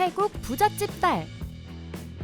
태국 부잣집 딸.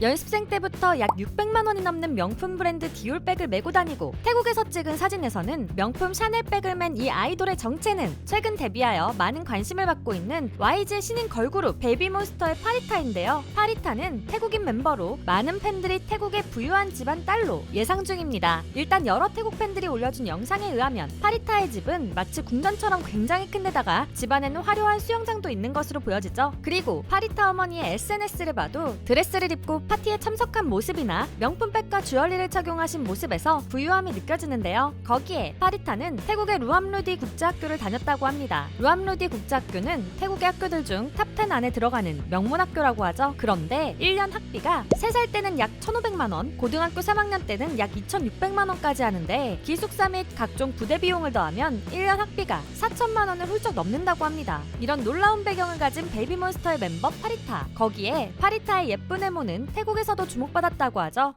연습생 때부터 약 600만 원이 넘는 명품 브랜드 디올백을 메고 다니고 태국에서 찍은 사진에서는 명품 샤넬백을 맨 이 아이돌의 정체는 최근 데뷔하여 많은 관심을 받고 있는 YG의 신인 걸그룹 베이비몬스터의 파리타인데요. 파리타는 태국인 멤버로 많은 팬들이 태국의 부유한 집안 딸로 예상 중입니다. 일단 여러 태국 팬들이 올려준 영상에 의하면 파리타의 집은 마치 궁전처럼 굉장히 큰 데다가 집안에는 화려한 수영장도 있는 것으로 보여지죠. 그리고 파리타 어머니의 SNS를 봐도 드레스를 입고 파티에 참석한 모습이나 명품백과 주얼리를 착용하신 모습에서 부유함이 느껴지는데요. 거기에 파리타는 태국의 루암루디 국제학교를 다녔다고 합니다. 루암루디 국제학교는 태국의 학교들 중 탑 10 안에 들어가는 명문학교라고 하죠. 그런데 1년 학비가 3살 때는 약 1,500만 원, 고등학교 3학년 때는 약 2,600만 원까지 하는데 기숙사 및 각종 부대 비용을 더하면 1년 학비가 4천만 원을 훌쩍 넘는다고 합니다. 이런 놀라운 배경을 가진 베이비몬스터의 멤버 파리타. 거기에 파리타의 예쁜 외모는 태국에서도 주목받았다고 하죠.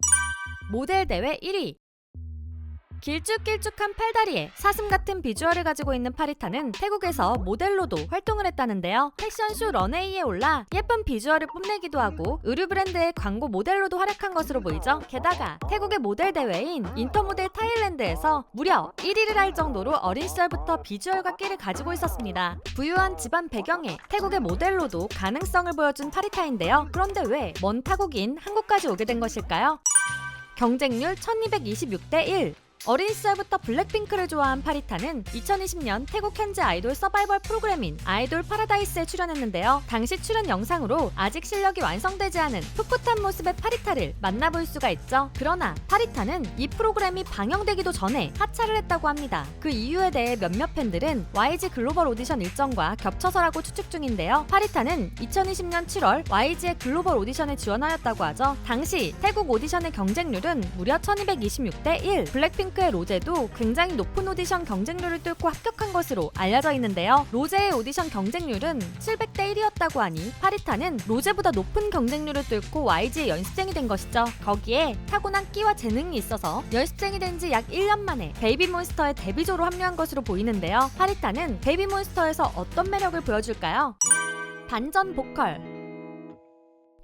모델 대회 1위. 길쭉길쭉한 팔다리에 사슴 같은 비주얼을 가지고 있는 파리타는 태국에서 모델로도 활동을 했다는데요. 패션쇼 런웨이에 올라 예쁜 비주얼을 뽐내기도 하고 의류 브랜드의 광고 모델로도 활약한 것으로 보이죠. 게다가 태국의 모델 대회인 인터모델 타일랜드에서 무려 1위를 할 정도로 어린 시절부터 비주얼과 끼를 가지고 있었습니다. 부유한 집안 배경에 태국의 모델로도 가능성을 보여준 파리타인데요. 그런데 왜 먼 타국인 한국까지 오게 된 것일까요? 경쟁률 1226대 1. 어린 시절부터 블랙핑크를 좋아한 파리타는 2020년 태국 현지 아이돌 서바이벌 프로그램인 아이돌 파라다이스에 출연했는데요. 당시 출연 영상으로 아직 실력이 완성되지 않은 풋풋한 모습의 파리타를 만나볼 수가 있죠. 그러나 파리타는 이 프로그램이 방영되기도 전에 하차를 했다고 합니다. 그 이유에 대해 몇몇 팬들은 YG 글로벌 오디션 일정과 겹쳐서라고 추측 중인데요. 파리타는 2020년 7월 YG의 글로벌 오디션에 지원하였다고 하죠. 당시 태국 오디션의 경쟁률은 무려 1226대 1. 블랙핑크 의 로제도 굉장히 높은 오디션 경쟁률을 뚫고 합격한 것으로 알려져 있는데요. 로제의 오디션 경쟁률은 700대 1이었다고 하니 파리타는 로제보다 높은 경쟁률을 뚫고 YG의 연습생이 된 것이죠. 거기에 타고난 끼와 재능이 있어서 연습생이 된 지 약 1년 만에 베이비몬스터의 데뷔조로 합류한 것으로 보이는데요. 파리타는 베이비몬스터에서 어떤 매력을 보여줄까요? 반전 보컬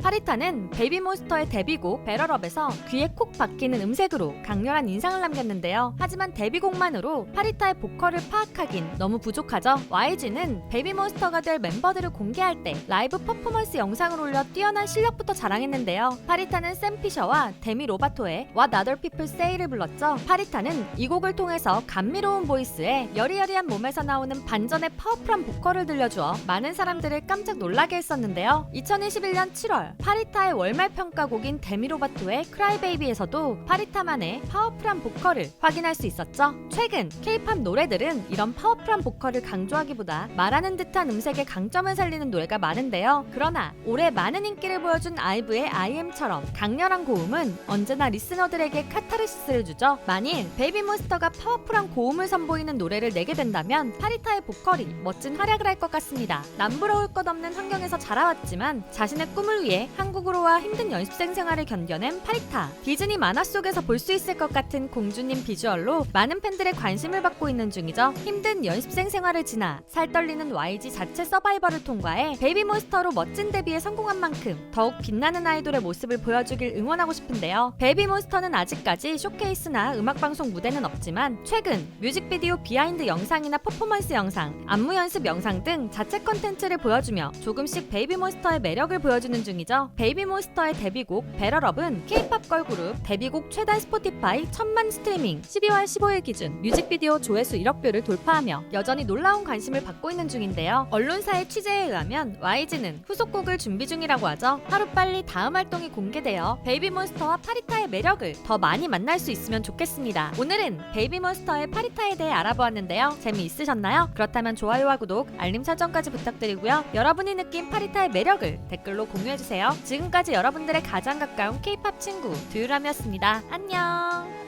파리타는 베이비몬스터의 데뷔곡 배럴업에서 귀에 콕 박히는 음색으로 강렬한 인상을 남겼는데요. 하지만 데뷔곡만으로 파리타의 보컬을 파악하긴 너무 부족하죠. YG는 베이비몬스터가 될 멤버들을 공개할 때 라이브 퍼포먼스 영상을 올려 뛰어난 실력부터 자랑했는데요. 파리타는 샘 피셔와 데미 로바토의 What Other People Say를 불렀죠. 파리타는 이 곡을 통해서 감미로운 보이스에 여리여리한 몸에서 나오는 반전의 파워풀한 보컬을 들려주어 많은 사람들을 깜짝 놀라게 했었는데요. 2021년 7월 파리타의 월말 평가곡인 데미로바토의 크라이베이비에서도 파리타만의 파워풀한 보컬을 확인할 수 있었죠. 최근 K-팝 노래들은 이런 파워풀한 보컬을 강조하기보다 말하는 듯한 음색의 강점을 살리는 노래가 많은데요. 그러나 올해 많은 인기를 보여준 아이브의 IM처럼 강렬한 고음은 언제나 리스너들에게 카타르시스를 주죠. 만일 베이비몬스터가 파워풀한 고음을 선보이는 노래를 내게 된다면 파리타의 보컬이 멋진 활약을 할 것 같습니다. 남부러울 것 없는 환경에서 자라왔지만 자신의 꿈을 위해 한국으로 와 힘든 연습생 생활을 견뎌낸 파리타. 디즈니 만화 속에서 볼 수 있을 것 같은 공주님 비주얼로 많은 팬들의 관심을 받고 있는 중이죠. 힘든 연습생 생활을 지나 살 떨리는 YG 자체 서바이벌을 통과해 베이비몬스터로 멋진 데뷔에 성공한 만큼 더욱 빛나는 아이돌의 모습을 보여주길 응원하고 싶은데요. 베이비몬스터는 아직까지 쇼케이스나 음악방송 무대는 없지만 최근 뮤직비디오 비하인드 영상이나 퍼포먼스 영상, 안무 연습 영상 등 자체 컨텐츠를 보여주며 조금씩 베이비몬스터의 매력을 보여주는 중이죠. 베이비몬스터의 데뷔곡 베럴업은 K-팝 걸그룹 데뷔곡 최다 스포티파이 천만 스트리밍 12월 15일 기준 뮤직비디오 조회수 1억 뷰를 돌파하며 여전히 놀라운 관심을 받고 있는 중인데요. 언론사의 취재에 의하면 YG는 후속곡을 준비 중이라고 하죠. 하루빨리 다음 활동이 공개되어 베이비몬스터와 파리타의 매력을 더 많이 만날 수 있으면 좋겠습니다. 오늘은 베이비몬스터의 파리타에 대해 알아보았는데요. 재미있으셨나요? 그렇다면 좋아요와 구독, 알림 설정까지 부탁드리고요. 여러분이 느낀 파리타의 매력을 댓글로 공유해주세요. 지금까지 여러분들의 가장 가까운 K-팝 친구 두유람이었습니다. 안녕!